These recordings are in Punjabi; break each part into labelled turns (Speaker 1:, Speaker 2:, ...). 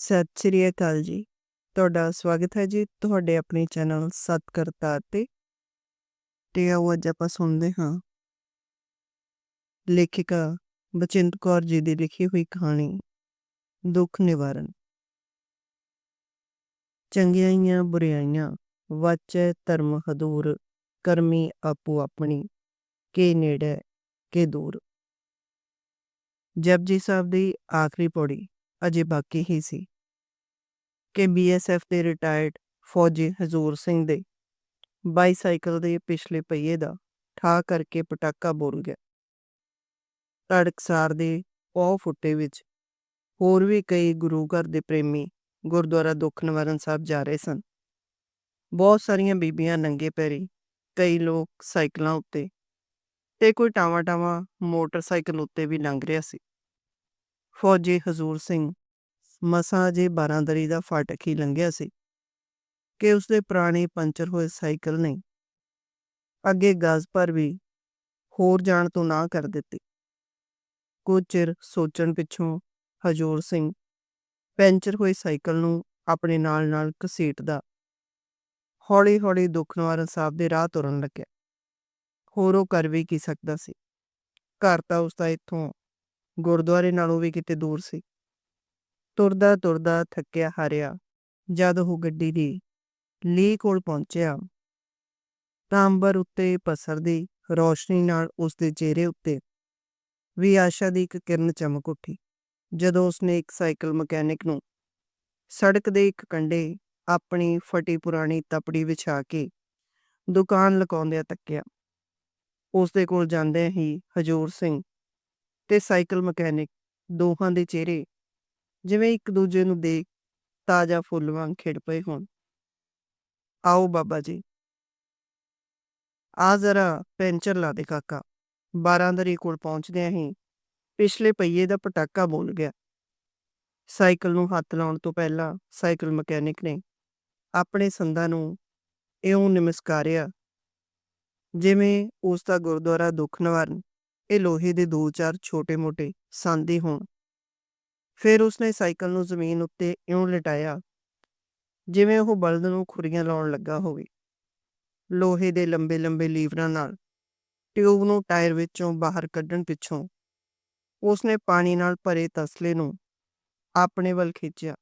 Speaker 1: ਸਤਿ ਸ੍ਰੀ ਅਕਾਲ ਜੀ। ਤੁਹਾਡਾ ਸਵਾਗਤ ਹੈ ਜੀ ਤੁਹਾਡੇ ਆਪਣੇ ਚੈਨਲ ਸਤਕਰਤਾ ਤੇ। ਤੇ ਆਓ ਅੱਜ ਆਪਾਂ ਸੁਣਦੇ ਹਾਂ। ਲੇਖਿਕਾ ਬਚਿੰਤ ਕੌਰ ਜੀ ਦੀ ਲਿਖੀ ਹੋਈ ਕਹਾਣੀ, ਦੁੱਖ ਨਿਵਾਰਨ। ਚੰਗਿਆਈਆਂ ਬੁਰਿਆਈਆਂ, ਵਾਚੈ ਧਰਮ ਹਦੂਰ, ਕਰਮੀ ਆਪੋ ਆਪਣੀ, ਕੇ ਨੇੜੇ, ਕੇ ਦੂਰ। ਜਪਜੀ ਸਾਹਿਬ ਦੀ ਆਖਰੀ ਪੌੜੀ। ਅਜੇ ਬਾਕੀ ਹੀ ਸੀ। ਕਿ ਬੀਐਸਐਫ ਦੇ ਰਿਟਾਇਰਡ ਫੌਜੀ ਹਜ਼ੂਰ ਸਿੰਘ ਦੇ ਬਾਈਸਾਈਕਲ ਦੇ ਪਿਛਲੇ ਪਹੀਏ ਦਾ ਠਾ ਕਰਕੇ ਪਟਾਕਾ ਬੋਲ ਗਿਆ। ਤੜਕਸਾਰ ਦੇ ਪੌ ਫੁੱਟੇ ਵਿੱਚ ਹੋਰ ਵੀ ਕਈ ਗੁਰੂ ਘਰ ਦੇ ਪ੍ਰੇਮੀ ਗੁਰਦੁਆਰਾ ਦੁੱਖ ਨਿਵਾਰਨ ਸਾਹਿਬ ਜਾ ਰਹੇ ਸਨ। ਬਹੁਤ ਸਾਰੀਆਂ ਬੀਬੀਆਂ ਨੰਗੇ ਪੈਰੀ ਕਈ ਲੋਕ ਸਾਈਕਲਾਂ ਉੱਤੇ ਤੇ ਕੋਈ ਟਾਵਾ ਟਾਵਾ ਮੋਟਰਸਾਈਕਲ ਉੱਤੇ ਵੀ ਲੰਘ ਰਿਹਾ ਸੀ। ਫੌਜੀ ਹਜ਼ੂਰ ਸਿੰਘ ਮਸਾਂ ਜੇ ਬਾਰਾਂਦਰੀ ਦਾ ਫਾਟਕ ਹੀ ਲੰਘਿਆ ਸੀ ਕਿ ਉਸਦੇ ਪੁਰਾਣੇ ਪੰਚਰ ਹੋਏ ਸਾਈਕਲ ਨੇ ਅੱਗੇ ਗਜ਼ ਪਰ ਵੀ ਹੋਰ ਜਾਣ ਤੋਂ ਨਾ ਕਰ ਦਿੱਤੀ। ਕੁਝ ਚਿਰ ਸੋਚਣ ਪਿੱਛੋਂ ਹਜੂਰ ਸਿੰਘ ਪੈਂਚਰ ਹੋਏ ਸਾਈਕਲ ਨੂੰ ਆਪਣੇ ਨਾਲ ਨਾਲ ਘਸੀਟਦਾ ਹੌਲੀ ਹੌਲੀ ਦੁੱਖ ਨਿਵਾਰਨ ਸਾਹਿਬ ਦੇ ਰਾਹ ਤੁਰਨ ਲੱਗਿਆ। ਹੋਰ ਉਹ ਕਰ ਵੀ ਕੀ ਸਕਦਾ ਸੀ? ਘਰ ਤਾਂ ਉਸਦਾ ਇੱਥੋਂ ਗੁਰਦੁਆਰੇ ਨਾਲੋਂ ਵੀ ਕਿਤੇ ਦੂਰ ਸੀ। ਤੁਰਦਾ ਤੁਰਦਾ ਥੱਕਿਆ ਹਾਰਿਆ, ਜਦ ਉਹ ਗੱਡੀ ਦੀ ਲੀ ਕੋਲ ਪਹੁੰਚਿਆ ਤਾਂ ਅੰਬਰ ਉੱਤੇ ਪਸਰਦੀ ਰੋਸ਼ਨੀ ਨਾਲ ਉਸ ਦੇ ਚਿਹਰੇ ਉੱਤੇ ਵੀ ਆਸ਼ਾ ਦੀ ਇੱਕ ਕਿਰਨ ਚਮਕ ਉੱਠੀ। ਜਦੋਂ ਉਸਨੇ ਇੱਕ ਸਾਈਕਲ ਮਕੈਨਿਕ ਨੂੰ ਸੜਕ ਦੇ ਇੱਕ ਕੰਢੇ ਆਪਣੀ ਫਟੀ ਪੁਰਾਣੀ ਤਪੜੀ ਵਿਛਾ ਕੇ ਦੁਕਾਨ ਲਕਾਉਂਦਿਆਂ ਤੱਕਿਆ ਉਸ ਦੇ ਕੋਲ ਜਾਂਦੇ ਹੀ ਹਜੂਰ ਸਿੰਘ ਤੇ ਸਾਈਕਲ ਮਕੈਨਿਕ, ਦੋਹਾਂ ਦੇ ਚਿਹਰੇ ਜਿਵੇਂ ਇੱਕ ਦੂਜੇ ਨੂੰ ਦੇਖ ਤਾਜ਼ਾ ਫੁੱਲ ਵਾਂਗ ਖਿੜ ਪਏ ਹੋਣ। ਆਓ ਬਾਬਾ ਜੀ। ਆ ਜ਼ਰਾ ਪੈਂਚਰ ਲਾ ਦੇ ਕਾਕਾ। ਬਾਰਾਂਦਰੀ ਕੋਲ ਪਹੁੰਚਦਿਆਂ ਹੀ ਪਿਛਲੇ ਪਹੀਏ ਦਾ ਪਟਾਕਾ ਬੋਲ ਗਿਆ। ਸਾਈਕਲ ਨੂੰ ਹੱਥ ਲਾਉਣ ਤੋਂ ਪਹਿਲਾਂ ਸਾਈਕਲ ਮਕੈਨਿਕ ਨੇ ਆਪਣੇ ਸੰਦਾਂ ਨੂੰ ਇਉਂ ਨਮਸਕਾਰਿਆ ਜਿਵੇਂ ਉਸ ਦਾ ਗੁਰਦੁਆਰਾ ਦੁੱਖ ਨਿਵਾਰਨ ਇਹ ਲੋਹੇ ਦੇ ਦੋ ਚਾਰ ਛੋਟੇ-ਮੋਟੇ ਸੰਦੇ ਹੋਣ। ਫਿਰ ਉਸਨੇ ਸਾਈਕਲ ਨੂੰ ਜ਼ਮੀਨ ਉੱਤੇ ਇਉਂ ਲਟਾਇਆ, ਜਿਵੇਂ ਉਹ ਬਲਦ ਨੂੰ ਖੁਰੀਆਂ ਲਾਉਣ ਲੱਗਾ ਹੋਵੇ। ਲੋਹੇ ਦੇ ਲੰਬੇ-ਲੰਬੇ ਲੀਵਰਾਂ ਨਾਲ ਟਿਊਬ ਨੂੰ ਟਾਇਰ ਵਿੱਚੋਂ ਬਾਹਰ ਕੱਢਣ ਪਿੱਛੋਂ ਉਸਨੇ ਪਾਣੀ ਨਾਲ ਭਰੇ ਤਸਲੇ ਨੂੰ ਆਪਣੇ ਵੱਲ ਖਿੱਚਿਆ।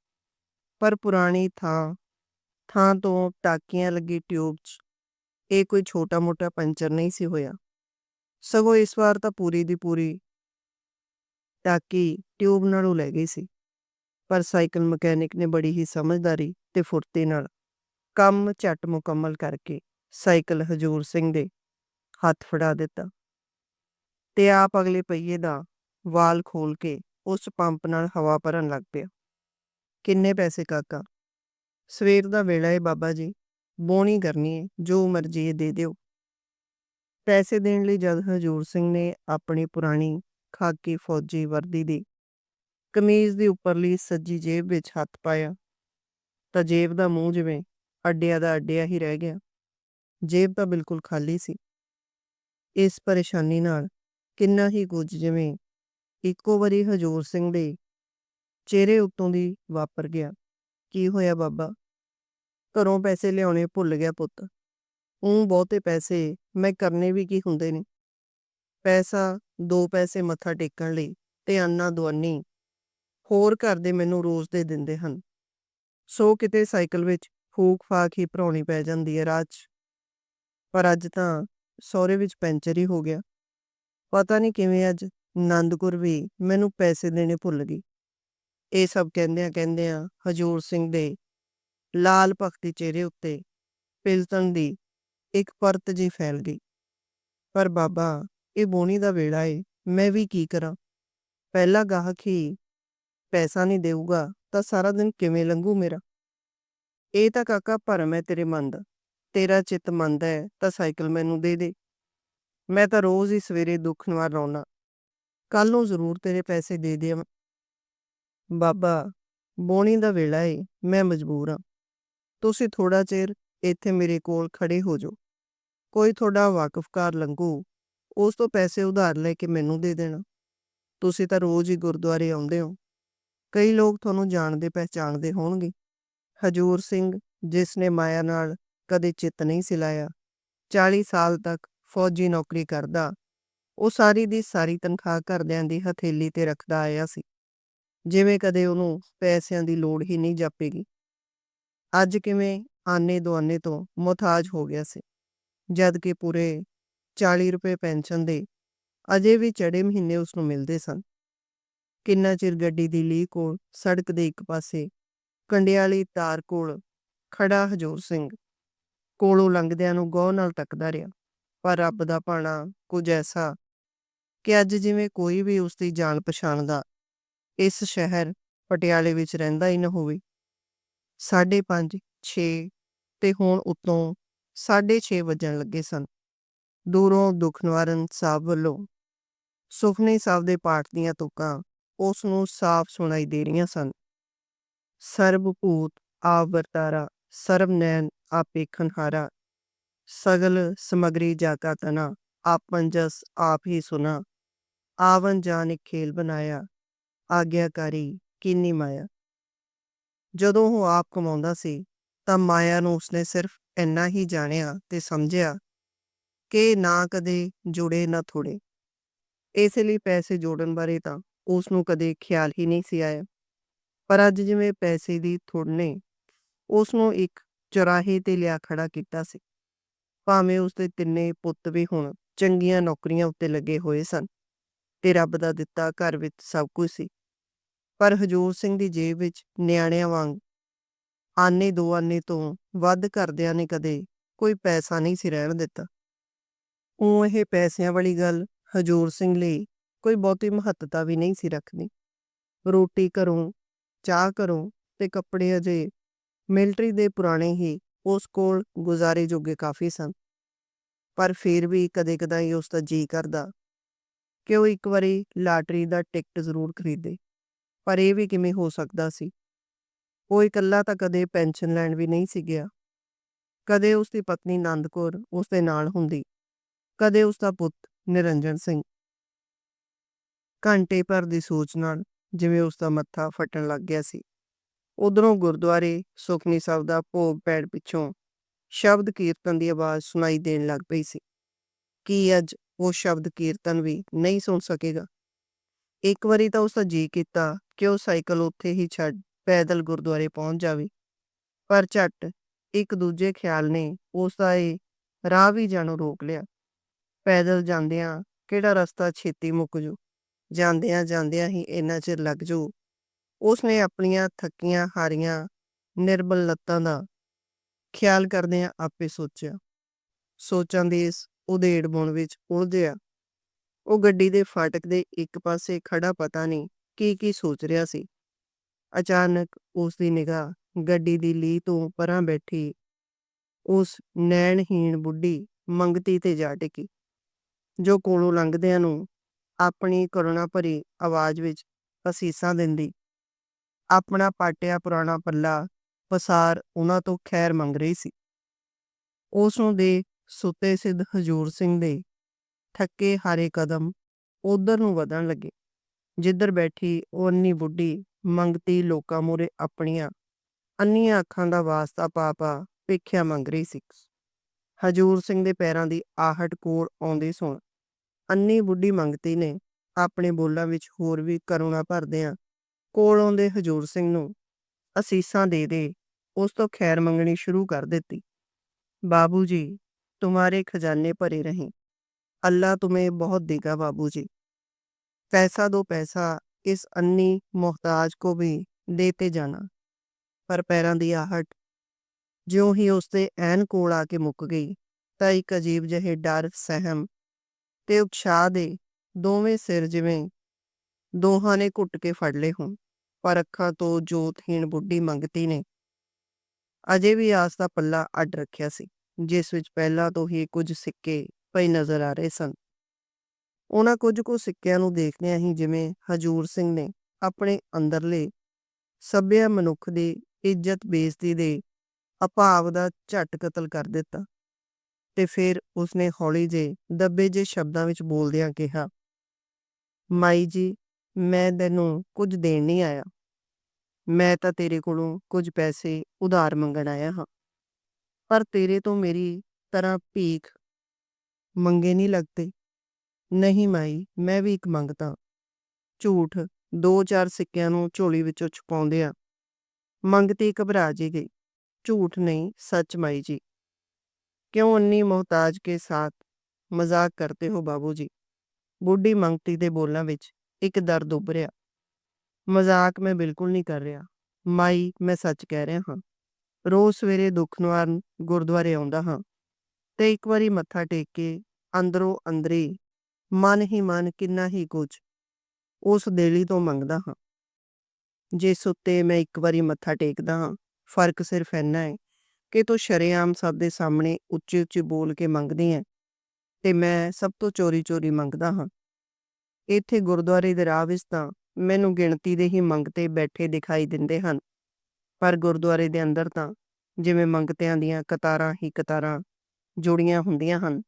Speaker 1: ਪਰ ਪੁਰਾਣੀ ਥਾਂ ਥਾਂ ਤੋਂ ਟਾਕੀਆਂ ਲੱਗੀ ਟਿਊਬ 'ਚ ਇਹ ਕੋਈ ਛੋਟਾ-ਮੋਟਾ ਪੰਚਰ ਨਹੀਂ ਸੀ ਹੋਇਆ। ਸਗੋਂ ਇਸ ਵਾਰ ਤਾਂ ਪੂਰੀ ਦੀ ਪੂਰੀ ਟਾਕੀ ਟਿਊਬ ਨਾਲੋਂ ਲੈ ਗਈ ਸੀ। ਪਰ ਸਾਈਕਲ ਮਕੈਨਿਕ ਨੇ ਬੜੀ ਹੀ ਸਮਝਦਾਰੀ ਤੇ ਫੁਰਤੀ ਨਾਲ ਕੰਮ ਝਟ ਮੁਕੰਮਲ ਕਰਕੇ ਸਾਈਕਲ ਹਜੂਰ ਸਿੰਘ ਦੇ ਹੱਥ ਫੜਾ ਦਿੱਤਾ ਤੇ ਆਪ ਅਗਲੇ ਪਹੀਏ ਦਾ ਵਾਲ ਖੋਲ ਕੇ ਉਸ ਪੰਪ ਨਾਲ ਹਵਾ ਭਰਨ ਲੱਗ ਪਿਆ। ਕਿੰਨੇ ਪੈਸੇ ਕਾਕਾ? ਸਵੇਰ ਦਾ ਵੇਲਾ ਏ ਬਾਬਾ ਜੀ ਬੋਣੀ ਕਰਨੀ ਏ, ਜੋ ਮਰਜ਼ੀ ਹੈ ਦੇ ਦਿਓ। ਪੈਸੇ ਦੇਣ ਲਈ ਜਦ ਹਜੂਰ ਸਿੰਘ ਨੇ ਆਪਣੀ ਪੁਰਾਣੀ ਖਾਕੀ ਫੌਜੀ ਵਰਦੀ ਦੀ ਕਮੀਜ਼ ਦੀ ਉੱਪਰਲੀ ਸੱਜੀ ਜੇਬ ਵਿੱਚ ਹੱਥ ਪਾਇਆ, ਤਾਂ ਜੇਬ ਦਾ ਮੂੰਹ ਜਿਵੇਂ ਅੱਡਿਆ ਦਾ ਅੱਡਿਆ ਹੀ ਰਹਿ ਗਿਆ। ਜੇਬ ਤਾਂ ਬਿਲਕੁਲ ਖਾਲੀ ਸੀ। ਇਸ ਪਰੇਸ਼ਾਨੀ ਨਾਲ ਕਿੰਨਾ ਹੀ ਕੁਝ ਜਿਵੇਂ ਇੱਕੋ ਵਾਰੀ ਹਜੂਰ ਸਿੰਘ ਦੇ ਚਿਹਰੇ ਉੱਤੋਂ ਦੀ ਵਾਪਰ ਗਿਆ। ਕੀ ਹੋਇਆ ਬਾਬਾ? ਘਰੋਂ ਪੈਸੇ ਲਿਆਉਣੇ ਭੁੱਲ ਗਿਆ ਪੁੱਤ। ਉਹ ਬਹੁਤੇ ਪੈਸੇ ਮੈਂ ਕਰਨੇ ਵੀ ਕੀ ਹੁੰਦੇ ਨੇ? ਪੈਸਾ, ਦੋ ਪੈਸੇ ਮੱਥਾ ਟੇਕਣ ਲਈ, ਤੇ ਅੰਨਾ ਦੁਆਨੀ ਹੋਰ ਘਰ ਦੇ ਮੈਨੂੰ ਰੋਜ਼ ਦੇ ਦਿੰਦੇ ਹਨ। ਸੋ ਕਿਤੇ ਸਾਈਕਲ ਵਿੱਚ ਫੂਕ ਫਾਕ ਹੀ ਭਰਾਉਣੀ ਪੈ ਜਾਂਦੀ ਹੈ ਰਾਜ ਪਰ ਅੱਜ ਤਾਂ ਸੌਰੇ ਵਿੱਚ ਪੈਂਚਰ ਹੀ ਹੋ ਗਿਆ। ਪਤਾ ਨਹੀਂ ਕਿਵੇਂ ਅੱਜ ਨੰਦਪੁਰ ਵੀ ਮੈਨੂੰ ਪੈਸੇ ਦੇਣੇ ਭੁੱਲ ਗਈ। ਇਹ ਸਭ ਕਹਿੰਦਿਆਂ ਕਹਿੰਦਿਆਂ ਹਜੂਰ ਸਿੰਘ ਦੇ ਲਾਲ ਭਖਤੀ ਚਿਹਰੇ ਉੱਤੇ ਪਿਲਤਨ ਦੀ ਇੱਕ ਪਰਤ ਜੀ ਫੈਲ ਗਈ। ਪਰ ਬਾਬਾ, ਇਹ ਬੋਣੀ ਦਾ ਵੇਲਾ ਏ, ਮੈਂ ਵੀ ਕੀ ਕਰਾਂ? ਪਹਿਲਾ ਗਾਹਕ ਹੀ ਪੈਸਾ ਨਹੀਂ ਦੇਊਗਾ, ਤਾਂ ਸਾਰਾ ਦਿਨ ਕਿਵੇਂ ਲੰਘੂ ਮੇਰਾ? ਇਹ ਤਾਂ ਕਾਕਾ ਭਰਮ ਹੈ ਤੇਰੇ ਮਨ ਦਾ ਤੇਰਾ ਚਿੱਤ ਮੰਨਦਾ ਹੈ, ਤਾਂ ਸਾਈਕਲ ਮੈਨੂੰ ਦੇ ਦੇ। ਮੈਂ ਤਾਂ ਰੋਜ਼ ਹੀ ਸਵੇਰੇ ਦੁੱਖ ਨਾਲ ਆਉਣਾ ਕੱਲ ਨੂੰ ਜ਼ਰੂਰ ਤੇਰੇ ਪੈਸੇ ਦੇ ਦੇਵਾਂ। ਬਾਬਾ, ਬੋਣੀ ਦਾ ਵੇਲਾ ਏ, ਮੈਂ ਮਜਬੂਰ ਹਾਂ। ਤੁਸੀਂ ਥੋੜਾ ਚਿਰ ਇੱਥੇ ਮੇਰੇ ਕੋਲ ਖੜੇ ਹੋ ਜਾਓ। ਕੋਈ ਤੁਹਾਡਾ ਵਾਕਫਕਾਰ ਲੰਘੂ, ਉਸ ਤੋਂ ਪੈਸੇ ਉਧਾਰ ਲੈ ਕੇ ਮੈਨੂੰ ਦੇ ਦੇਣਾ। ਤੁਸੀਂ ਤਾਂ ਰੋਜ਼ ਹੀ ਗੁਰਦੁਆਰੇ ਆਉਂਦੇ ਹੋ। ਕਈ ਲੋਕ ਤੁਹਾਨੂੰ ਜਾਣਦੇ, ਪਹਿਚਾਣਦੇ ਹੋਣਗੇ। ਹਜੂਰ ਸਿੰਘ, ਜਿਸ ਨੇ ਮਾਇਆ ਨਾਲ ਕਦੇ ਚਿੱਤ ਨਹੀਂ ਸਿਲਾਇਆ 40 ਸਾਲ ਤੱਕ ਫੌਜੀ ਨੌਕਰੀ ਕਰਦਾ, ਉਹ ਸਾਰੀ ਦੀ ਸਾਰੀ ਤਨਖਾਹ ਘਰਦਿਆਂ ਦੀ ਹਥੇਲੀ ਤੇ ਰੱਖਦਾ ਆਇਆ ਸੀ। ਜਿਵੇਂ ਕਦੇ ਉਹਨੂੰ ਪੈਸਿਆਂ ਦੀ ਲੋੜ ਹੀ ਨਹੀਂ ਜਾਪੇਗੀ। ਅੱਜ ਕਿਵੇਂ ਆਨੇ ਦੁਆਨੇ ਤੋਂ ਮੁਹਤਾਜ ਹੋ ਗਿਆ ਸੀ ਜਦ ਕਿ ਪੂਰੇ 40 ਰੁਪਏ ਪੈਨਸ਼ਨ ਦੇ ਅਜੇ ਵੀ ਚੜੇ ਮਹੀਨੇ ਉਸ ਨੂੰ ਮਿਲਦੇ ਸਨ ਕਿੰਨਾ ਚਿਰ ਗੱਡੀ ਦੀ ਲੀਹ ਕੋਲ ਸੜਕ ਦੇ ਇੱਕ ਪਾਸੇ ਕੰਡਿਆਲੀ ਤਾਰ ਕੋਲ ਖੜਾ ਹਜੂਰ ਸਿੰਘ ਕੋਲੋਂ ਲੰਘਦਿਆਂ ਨੂੰ ਗੌਰ ਨਾਲ ਤੱਕਦਾ ਰਿਹਾ ਪਰ ਰੱਬ ਦਾ ਭਾਣਾ ਕੁਝ ਐਸਾ ਕਿ ਅੱਜ ਜਿਵੇਂ ਕੋਈ ਵੀ ਉਸ ਦੀ ਜਾਣ ਪਛਾਣ ਦਾ ਇਸ ਸ਼ਹਿਰ ਪਟਿਆਲੇ ਵਿੱਚ ਰਹਿੰਦਾ ਹੀ ਨਾ ਹੋਵੇ 5:30 6 ਤੇ ਹੁਣ ਉਤੋਂ 6:30 ਵਜਣ ਲੱਗੇ ਸਨ। ਦੂਰੋਂ ਦੁੱਖ ਨਿਵਾਰਨ ਸਾਹਿਬ ਵੱਲੋਂ ਸੁਖਨੀ ਸਾਹਿਬ ਦੇ ਪਾਠ ਦੀਆਂ ਤੁਕਾਂ ਉਸ ਨੂੰ ਸਾਫ਼ ਸੁਣਾਈ ਦੇ ਰਹੀਆਂ ਸਨ। ਸਰਬ ਭੂਤ ਆਪ ਵਰਤਾਰਾ, ਸਰਬ ਨੈਣ ਆਪੇਖਨ ਹਾਰਾ ਸਗਲ ਸਮਗਰੀ ਜਾਕਾ ਤਨਾ, ਆਪਨ ਜਸ ਆਪ ਹੀ ਸੁਨਾ, ਆਵਨ ਜਾਨ ਇੱਕ ਖੇਲ ਬਣਾਇਆ, ਆਗਿਆਕਾਰੀ ਕੀਨੀ ਮਾਇਆ। ਜਦੋਂ ਉਹ ਆਪ ਕਮਾਉਂਦਾ ਸੀ ਤਾਂ ਮਾਇਆ ਨੂੰ ਉਸਨੇ ਸਿਰਫ ਇੰਨਾ ਹੀ ਜਾਣਿਆ ਤੇ ਸਮਝਿਆ ਕਿ ਨਾ ਕਦੇ ਜੁੜੇ, ਨਾ ਥੋੜੇ। ਇਸੇ ਲਈ ਪੈਸੇ ਜੋੜਨ ਬਾਰੇ ਤਾਂ ਉਸ ਨੂੰ ਕਦੇ ਖਿਆਲ ਹੀ ਨਹੀਂ ਸੀ ਆਇਆ। ਪਰ ਅੱਜ ਜਿਵੇਂ ਪੈਸੇ ਦੀ ਥੁੜ ਨੇ ਉਸ ਨੂੰ ਇੱਕ ਚੁਰਾਹੇ ਤੇ ਲਿਆ ਖੜਾ ਕੀਤਾ ਸੀ। ਭਾਵੇਂ ਉਸ ਦੇ ਤਿੰਨੇ ਪੁੱਤ ਵੀ ਹੁਣ ਚੰਗੀਆਂ ਨੌਕਰੀਆਂ ਉੱਤੇ ਲੱਗੇ ਹੋਏ ਸਨ ਤੇ ਰੱਬ ਦਾ ਦਿੱਤਾ ਘਰ ਵਿੱਚ ਸਭ ਕੁਝ ਸੀ। ਪਰ ਹਜੂਰ ਸਿੰਘ ਦੀ ਜੇਬ ਵਿੱਚ ਨਿਆਣਿਆਂ ਵਾਂਗ ਆਨੇ ਦੋ ਆਨੇ ਤੋਂ ਵੱਧ ਘਰਦਿਆਂ ਨੇ ਕਦੇ ਕੋਈ ਪੈਸਾ ਨਹੀਂ ਸੀ ਰਹਿਣ ਦਿੱਤਾ। ਉਹ ਇਹ ਪੈਸਿਆਂ ਵਾਲੀ ਗੱਲ ਹਜੂਰ ਸਿੰਘ ਲਈ ਕੋਈ ਬਹੁਤੀ ਮਹੱਤਤਾ ਵੀ ਨਹੀਂ ਸੀ ਰੱਖਦੀ। ਰੋਟੀ ਘਰੋਂ, ਚਾਹ ਘਰੋਂ ਤੇ ਕੱਪੜੇ ਅਜੇ ਮਿਲਟਰੀ ਦੇ ਪੁਰਾਣੇ ਹੀ ਉਸ ਕੋਲ ਗੁਜ਼ਾਰੇ ਜੋਗੇ ਕਾਫੀ ਸਨ। ਪਰ ਫਿਰ ਵੀ ਕਦੇ ਕਦਾਈ ਉਸ ਦਾ ਜੀ ਕਰਦਾ ਕਿ ਉਹ ਇੱਕ ਵਾਰੀ ਲਾਟਰੀ ਦਾ ਟਿਕਟ ਜ਼ਰੂਰ ਖਰੀਦੇ? ਪਰ ਇਹ ਵੀ ਕਿਵੇਂ ਹੋ ਸਕਦਾ ਸੀ? ਉਹ ਇਕੱਲਾ ਤਾਂ ਕਦੇ ਪੈਨਸ਼ਨ ਲੈਣ ਵੀ ਨਹੀਂ ਸੀ ਗਿਆ। ਕਦੇ ਉਸ ਦੀ ਪਤਨੀ ਨੰਦ ਕੌਰ ਉਸ ਦੇ ਨਾਲ ਹੁੰਦੀ। ਕਦੇ ਉਸ ਦਾ ਪੁੱਤ ਨਿਰੰਜਨ ਸਿੰਘ। ਘੰਟੇ ਭਰ ਦੀ ਸੋਚ ਨਾਲ ਜਿਵੇਂ ਉਸ ਦਾ ਮੱਥਾ ਫਟਣ ਲੱਗ ਗਿਆ ਸੀ। ਉਧਰੋਂ ਗੁਰਦੁਆਰੇ ਸੁਖਨੀ ਸਾਹਿਬ ਦਾ ਭੋਗ ਪੈੜ ਪਿੱਛੋਂ ਸ਼ਬਦ ਕੀਰਤਨ ਦੀ ਆਵਾਜ਼ ਸੁਣਾਈ ਦੇਣ ਲੱਗ ਪਈ ਸੀ। ਕੀ ਅੱਜ ਉਹ ਸ਼ਬਦ ਕੀਰਤਨ ਵੀ ਨਹੀਂ ਸੁਣ ਸਕੇਗਾ? ਇੱਕ ਵਾਰੀ ਤਾਂ ਉਸ ਦਾ ਜੀ ਕੀਤਾ ਕਿ ਉਹ ਸਾਈਕਲ ਉੱਥੇ ਹੀ ਛੱਡ ਪੈਦਲ ਗੁਰਦੁਆਰੇ ਪਹੁੰਚ ਜਾਵੇ। ਪਰ ਝੱਟ ਇੱਕ ਦੂਜੇ ਖਿਆਲ ਨੇ ਉਸ ਦਾ ਇਹ ਰਾਹ ਵੀ ਜਾਣੋਂ ਰੋਕ ਲਿਆ। ਪੈਦਲ ਜਾਂਦਿਆਂ ਕਿਹੜਾ ਰਸਤਾ ਛੇਤੀ ਮੁੱਕ ਜੂ? ਜਾਂਦਿਆਂ ਜਾਂਦਿਆਂ ਹੀ ਇੰਨਾ ਚਿਰ ਲੱਗ ਜੂ। ਉਸ ਨੇ ਆਪਣੀਆਂ ਥੱਕੀਆਂ ਹਾਰੀਆਂ ਨਿਰਬਲ ਲੱਤਾਂ ਦਾ ਖਿਆਲ ਕਰਦਿਆਂ ਆਪੇ ਸੋਚਿਆ। ਸੋਚਾਂ ਦੇ ਇਸ ਉਧੇੜ ਬੁਣ ਵਿੱਚ ਉਲਝਿਆ। ਉਹ ਗੱਡੀ ਦੇ ਫਾਟਕ ਦੇ ਇੱਕ ਪਾਸੇ ਖੜਾ ਪਤਾ ਨਹੀਂ ਕੀ ਕੀ ਸੋਚ ਰਿਹਾ ਸੀ। ਅਚਾਨਕ ਉਸ ਦੀ ਨਿਗਾਹ ਗੱਡੀ ਦੀ ਲੀ ਤੋਂ ਪਰਾਂ ਬੈਠੀ। ਉਸ ਨੈਣਹੀਣ ਬੁੱਢੀ ਮੰਗਤੀ ਤੇ ਜਾ ਟਿਕੀ, ਜੋ ਕੋਲੋਂ ਲੰਘਦਿਆਂ ਨੂੰ ਆਪਣੀ ਕਰੁਣਾ ਭਰੀ ਆਵਾਜ਼ ਵਿੱਚ ਅਸੀਸਾਂ ਦਿੰਦੀ, ਆਪਣਾ ਪਾਟਿਆ ਪੁਰਾਣਾ ਪੱਲਾ ਪਸਾਰ ਉਹਨਾਂ ਤੋਂ ਖੈਰ ਮੰਗ ਰਹੀ ਸੀ। ਉਸ ਨੂੰ ਦੇ ਸੁੱਤੇ ਸਿੱਧ ਹਜੂਰ ਸਿੰਘ ਦੇ ਥੱਕੇ ਹਾਰੇ ਕਦਮ ਉਧਰ ਨੂੰ ਵਧਣ ਲੱਗੇ, ਜਿੱਧਰ ਬੈਠੀ ਉਹ ਅੰਨੀ ਬੁੱਢੀ ਮੰਗਤੀ ਲੋਕਾਂ ਮੂਰੇ ਆਪਣੀਆਂ ਅੰਨੀਆਂ ਅੱਖਾਂ ਦਾ ਵਾਸਤਾ ਪਾ ਪਾ ਵੇਖਿਆ ਮੰਗ ਰਹੀ ਸੀ। ਹਜੂਰ ਸਿੰਘ ਦੇ ਪੈਰਾਂ ਦੀ ਆਹਟ ਕੋਲ ਆਉਂਦੇ ਸੁਣ ਅੰਨੀ ਬੁੱਢੀ ਮੰਗਤੀ ਨੇ ਆਪਣੇ ਬੋਲਾਂ ਵਿੱਚ ਹੋਰ ਵੀ ਕਰੁਣਾ ਭਰਦਿਆਂ ਕੋਲ ਆਉਂਦੇ ਹਜੂਰ ਸਿੰਘ ਨੂੰ ਅਸੀਸਾਂ ਦੇ ਦੇ ਉਸ ਤੋਂ ਖੈਰ ਮੰਗਣੀ ਸ਼ੁਰੂ ਕਰ ਦਿੱਤੀ। ਬਾਬੂ ਜੀ, ਤੁਹਾਰੇ ਖਜ਼ਾਨੇ ਭਰੇ ਰਹੇ। ਅੱਲਾ, ਤੁਮੇ ਬਹੁਤ ਦੇਗਾ ਬਾਬੂ ਜੀ। ਪੈਸਾ ਦੋ ਪੈਸਾ इस अन्नी मोहताज को भी देते जाना ਪਰ ਪੈਰਾਂ ਦੀ ਆਹਟ ਜਿਉਂ ਹੀ ਉਸਦੇ ਐਨ ਕੋਲ ਆ ਕੇ ਮੁੱਕ ਗਈ ਤਾਂ ਇੱਕ ਅਜੀਬ ਜਿਹੇ ਡਰ ਸਹਿਮ ਤੇ ਉਤਸ਼ਾਹ ਦੇ ਦੋਵੇਂ ਸਿਰ ਜਿਵੇਂ ਦੋਹਾਂ ਨੇ ਘੁੱਟ ਕੇ ਫੜ ਲਏ ਹੋਣ ਪਰ ਅੱਖਾਂ ਤੋਂ ਜੋਤਹੀਣ ਬੁੱਢੀ ਮੰਗਤੀ ਨੇ ਅਜੇ ਵੀ ਆਸ ਦਾ ਪੱਲਾ ਅੱਡ ਰੱਖਿਆ ਸੀ ਜਿਸ ਵਿੱਚ ਪਹਿਲਾਂ ਤੋਂ ਹੀ ਕੁਝ ਸਿੱਕੇ ਪਈ ਨਜ਼ਰ ਆ ਰਹੇ ਸਨ ਉਹਨਾਂ ਕੁਝ ਕੁ ਸਿੱਕਿਆਂ ਨੂੰ ਦੇਖਦਿਆਂ ਹੀ ਜਿਵੇਂ ਹਜੂਰ ਸਿੰਘ ਨੇ ਆਪਣੇ ਅੰਦਰਲੇ ਸੱਭਿਆ ਮਨੁੱਖ ਦੀ ਇੱਜ਼ਤ ਬੇਇੱਜ਼ਤੀ ਦੇ ਅਭਾਵ ਦਾ ਝਟ ਕਤਲ ਕਰ ਦਿੱਤਾ ਤੇ ਫਿਰ ਉਸਨੇ ਹੌਲੀ ਜੇ ਦੱਬੇ ਜੇ ਸ਼ਬਦਾਂ ਵਿੱਚ ਬੋਲਦਿਆਂ ਕਿਹਾ, ਮਾਈ ਜੀ, ਮੈਂ ਤੈਨੂੰ ਕੁਝ ਦੇਣ ਨਹੀਂ ਆਇਆ। ਮੈਂ ਤਾਂ ਤੇਰੇ ਕੋਲੋਂ ਕੁਝ ਪੈਸੇ ਉਧਾਰ ਮੰਗਣ ਆਇਆ ਹਾਂ। ਪਰ ਤੇਰੇ ਤੋਂ ਮੇਰੀ ਤਰ੍ਹਾਂ ਭੀਖ ਮੰਗੇ ਨਹੀਂ ਲੱਗਦੇ। ਨਹੀਂ ਮਾਈ ਮੈਂ ਵੀ ਇੱਕ ਮੰਗਤਾ ਝੂਠ ਦੋ ਚਾਰ ਸਿੱਕਿਆਂ ਨੂੰ ਝੋਲੀ ਵਿੱਚੋਂ ਛੁਪਾਉਂਦਿਆਂ ਮੰਗਤੇ ਘਬਰਾ ਜੀ ਗਈ ਝੂਠ ਨਹੀਂ ਸੱਚ ਮਾਈ ਜੀ क्यों अन्नी मोहताज के साथ मजाक करते हो बाबू जी ਬੁੱਢੀ ਮੰਗਤੀ ਦੇ ਬੋਲਾਂ ਵਿੱਚ ਇੱਕ ਦਰਦ ਉੱਭਰਿਆ ਮਜ਼ਾਕ ਮੈਂ ਬਿਲਕੁਲ ਨਹੀਂ ਕਰ ਰਿਹਾ ਮਾਈ ਮੈਂ ਸੱਚ ਕਹਿ ਰਿਹਾ ਹਾਂ ਰੋਜ਼ ਸਵੇਰੇ ਦੁੱਖ ਨਿਵਾਰਨ ਗੁਰਦੁਆਰੇ ਆਉਂਦਾ ਹਾਂ ਤੇ ਇੱਕ ਵਾਰੀ ਮੱਥਾ ਟੇਕ ਕੇ ਅੰਦਰੋਂ ਅੰਦਰੀ ਮਨ ਹੀ ਮਨ ਕਿੰਨਾ ਹੀ ਕੁਝ ਉਸ ਦੇਲੀ ਤੋਂ ਮੰਗਦਾ ਹਾਂ। ਜਿਸ ਉੱਤੇ ਮੈਂ ਇੱਕ ਵਾਰੀ ਮੱਥਾ ਟੇਕਦਾ ਹਾਂ, ਫ਼ਰਕ ਸਿਰਫ ਇੰਨਾ ਹੈ ਕਿ ਤੂੰ ਸ਼ਰੇਆਮ ਸਭ ਦੇ ਸਾਹਮਣੇ ਉੱਚੀ ਉੱਚੀ ਬੋਲ ਕੇ ਮੰਗਦੀ ਹੈ ਤੇ ਮੈਂ ਸਭ ਤੋਂ ਚੋਰੀ ਚੋਰੀ ਮੰਗਦਾ ਹਾਂ। ਇੱਥੇ ਗੁਰਦੁਆਰੇ ਦੇ ਰਾਹ ਵਿੱਚ ਤਾਂ ਮੈਨੂੰ ਗਿਣਤੀ ਦੇ ਹੀ ਮੰਗਤੇ ਬੈਠੇ ਦਿਖਾਈ ਦਿੰਦੇ ਹਨ, ਪਰ ਗੁਰਦੁਆਰੇ ਦੇ ਅੰਦਰ ਤਾਂ ਜਿਵੇਂ ਮੰਗਤਿਆਂ ਦੀਆਂ ਕਤਾਰਾਂ ਹੀ ਕਤਾਰਾਂ ਜੁੜੀਆਂ ਹੁੰਦੀਆਂ ਹਨ।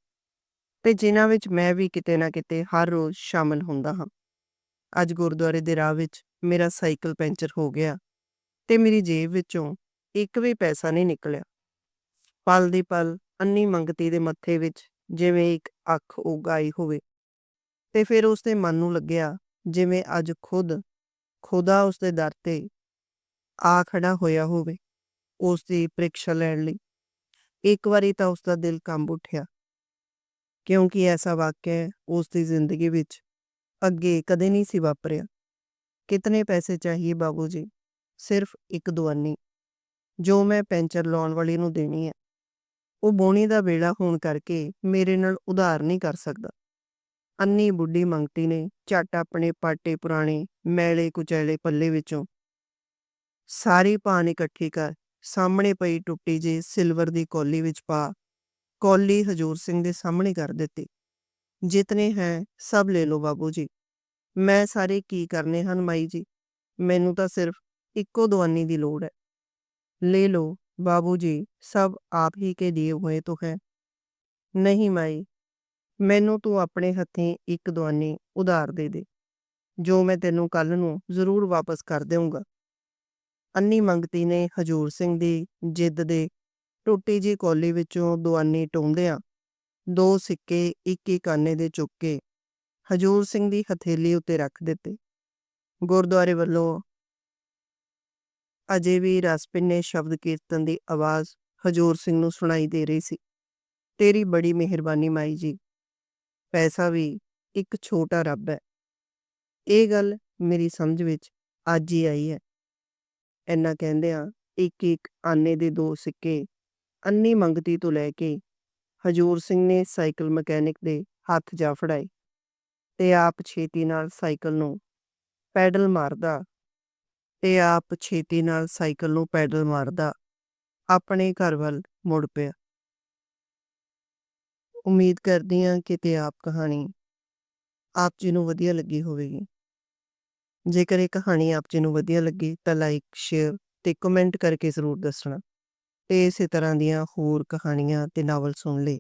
Speaker 1: ਤੇ ਜਿਨ੍ਹਾਂ ਵਿੱਚ ਮੈਂ ਵੀ ਕਿਤੇ ਨਾ ਕਿਤੇ ਹਰ ਰੋਜ਼ ਸ਼ਾਮਲ ਹੁੰਦਾ ਹਾਂ। ਅੱਜ ਗੁਰਦੁਆਰੇ ਦੇ ਰਾਹ ਵਿੱਚ ਮੇਰਾ ਸਾਈਕਲ ਪੈਂਚਰ ਹੋ ਗਿਆ ਤੇ ਮੇਰੀ ਜੇਬ ਵਿੱਚੋਂ ਇੱਕ ਵੀ ਪੈਸਾ ਨਹੀਂ ਨਿਕਲਿਆ। ਪਲ ਦੀ ਪਲ ਅੰਨੀ ਮੰਗਤੀ ਦੇ ਮੱਥੇ ਵਿੱਚ ਜਿਵੇਂ ਇੱਕ ਅੱਖ ਉਗਾਈ ਹੋਵੇ ਤੇ ਫਿਰ ਉਸਦੇ ਮਨ ਨੂੰ ਲੱਗਿਆ ਜਿਵੇਂ ਅੱਜ ਖੁਦ, ਖੁਦਾ ਉਸਦੇ ਦਰ ਤੇ ਆ ਖੜਾ ਹੋਇਆ ਹੋਵੇ ਉਸ ਦੀ ਪ੍ਰੀਖਿਆ ਲੈਣ ਲਈ। ਇੱਕ ਵਾਰੀ ਤਾਂ ਉਸਦਾ ਦਿਲ ਕੰਬ ਉੱਠਿਆ ਕਿਉਂਕਿ ਐਸਾ ਵਾਕਿਆ ਉਸ ਦੀ ਜ਼ਿੰਦਗੀ ਵਿੱਚ ਅੱਗੇ ਕਦੇ ਨਹੀਂ ਸੀ ਵਾਪਰਿਆ। ਕਿਤਨੇ ਪੈਸੇ ਚਾਹੀਏ ਬਾਬੂ ਜੀ? ਸਿਰਫ ਇੱਕ ਦੁਆਨੀ ਜੋ ਮੈਂ ਪੈਂਚਰ ਲਾਉਣ ਵਾਲੇ ਨੂੰ ਦੇਣੀ ਹੈ। ਉਹ ਬੋਣੀ ਦਾ ਵੇਲਾ ਹੋਣ ਕਰਕੇ ਮੇਰੇ ਨਾਲ ਉਧਾਰ ਨਹੀਂ ਕਰ ਸਕਦਾ। ਅੰਨੀ ਬੁੱਢੀ ਮੰਗਤੀ ਨੇ ਝੱਟ ਆਪਣੇ ਪਾਟੇ ਪੁਰਾਣੇ ਮੈਲੇ ਕੁਚੈਲੇ ਪੱਲੇ ਵਿੱਚੋਂ ਸਾਰੀ ਪਾਨ ਇਕੱਠੀ ਕਰ ਸਾਹਮਣੇ ਪਈ ਟੁੱਟੀ ਜੇ ਸਿਲਵਰ ਦੀ ਕੌਲੀ ਵਿੱਚ ਪਾ ਕੌਲੀ ਹਜੂਰ ਸਿੰਘ ਦੇ ਸਾਹਮਣੇ ਕਰ ਦਿੱਤੀ ਜਿਤਨੇ ਹੈ ਸਭ ਲੈ ਲਓ ਬਾਬੂ ਜੀ ਮੈਂ ਸਾਰੇ ਕੀ ਕਰਨੇ ਹਨ ਮਾਈ ਜੀ ਮੈਨੂੰ ਤਾਂ ਸਿਰਫ ਇੱਕੋ ਦਵਾਨੀ ਦੀ ਲੋੜ ਹੈ ले लो बाबूजी सब आप ही के दिए हुए तो है ਨਹੀਂ ਮਾਈ ਮੈਨੂੰ ਤੂੰ ਆਪਣੇ ਹੱਥੀਂ ਇੱਕ ਦਵਾਨੀ ਉਧਾਰ ਦੇ ਦੇ ਜੋ ਮੈਂ ਤੈਨੂੰ ਕੱਲ ਨੂੰ ਜ਼ਰੂਰ ਵਾਪਸ ਕਰ ਦੇਵਾਂਗਾ ਅੰਨੀ ਮੰਗਤੀ ਨੇ ਹਜੂਰ ਸਿੰਘ ਦੀ ਜਿੱਦ ਦੇ ਟੁੱਟੀ ਜੀ ਕੌਲੀ ਵਿੱਚੋਂ ਦੁਆਨੀ ਟੋਂਦਿਆਂ ਦੋ ਸਿੱਕੇ ਇੱਕ ਇੱਕ ਆਨੇ ਦੇ ਚੁੱਕ ਕੇ ਹਜੂਰ ਸਿੰਘ ਦੀ ਹਥੇਲੀ ਉੱਤੇ ਰੱਖ ਦਿੱਤੇ। ਗੁਰਦੁਆਰੇ ਵੱਲੋਂ ਅਜੇ ਵੀ ਰਸਪਿੰਨੇ ਸ਼ਬਦ ਕੀਰਤਨ ਦੀ ਆਵਾਜ਼ ਹਜੂਰ ਸਿੰਘ ਨੂੰ ਸੁਣਾਈ ਦੇ ਰਹੀ ਸੀ। ਤੇਰੀ ਬੜੀ ਮਿਹਰਬਾਨੀ ਮਾਈ ਜੀ। ਪੈਸਾ ਵੀ ਇੱਕ ਛੋਟਾ ਰੱਬ ਹੈ। ਇਹ ਗੱਲ ਮੇਰੀ ਸਮਝ ਵਿੱਚ ਅੱਜ ਹੀ ਆਈ ਹੈ। ਇੰਨਾ ਕਹਿੰਦਿਆਂ ਇੱਕ ਇੱਕ ਆਨੇ ਦੇ ਦੋ ਸਿੱਕੇ ਅੰਨੀ ਮੰਗਤੀ ਤੋਂ ਲੈ ਕੇ ਹਜੂਰ ਸਿੰਘ ਨੇ ਸਾਈਕਲ ਮਕੈਨਿਕ ਦੇ ਹੱਥ ਜਾ ਫੜਾਏ ਤੇ ਆਪ ਛੇਤੀ ਨਾਲ ਸਾਈਕਲ ਨੂੰ ਪੈਡਲ ਮਾਰਦਾ ਤੇ ਆਪ ਛੇਤੀ ਨਾਲ ਸਾਈਕਲ ਨੂੰ ਪੈਡਲ ਮਾਰਦਾ ਆਪਣੇ ਘਰ ਵੱਲ ਮੁੜ ਪਿਆ। ਉਮੀਦ ਕਰਦੀ ਹਾਂ ਕਿ ਤੇ ਆਪ ਕਹਾਣੀ ਆਪ ਜੀ ਨੂੰ ਵਧੀਆ ਲੱਗੀ ਹੋਵੇਗੀ। ਜੇਕਰ ਇਹ ਕਹਾਣੀ ਆਪ ਜੀ ਨੂੰ ਵਧੀਆ ਲੱਗੀ ਤਾਂ ਲਾਈਕ ਸ਼ੇਅਰ ਤੇ ਕਮੈਂਟ ਕਰਕੇ ਜ਼ਰੂਰ ਦੱਸਣਾ। ਤੇ ਇਸੇ ਤਰ੍ਹਾਂ ਦੀਆਂ ਹੋਰ ਕਹਾਣੀਆਂ ਤੇ ਨਾਵਲ ਸੁਣ ਲਈ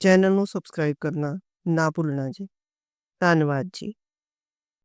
Speaker 1: ਚੈਨਲ ਨੂੰ ਸਬਸਕ੍ਰਾਈਬ ਕਰਨਾ ਨਾ ਭੁੱਲਣਾ ਜੀ। ਧੰਨਵਾਦ ਜੀ।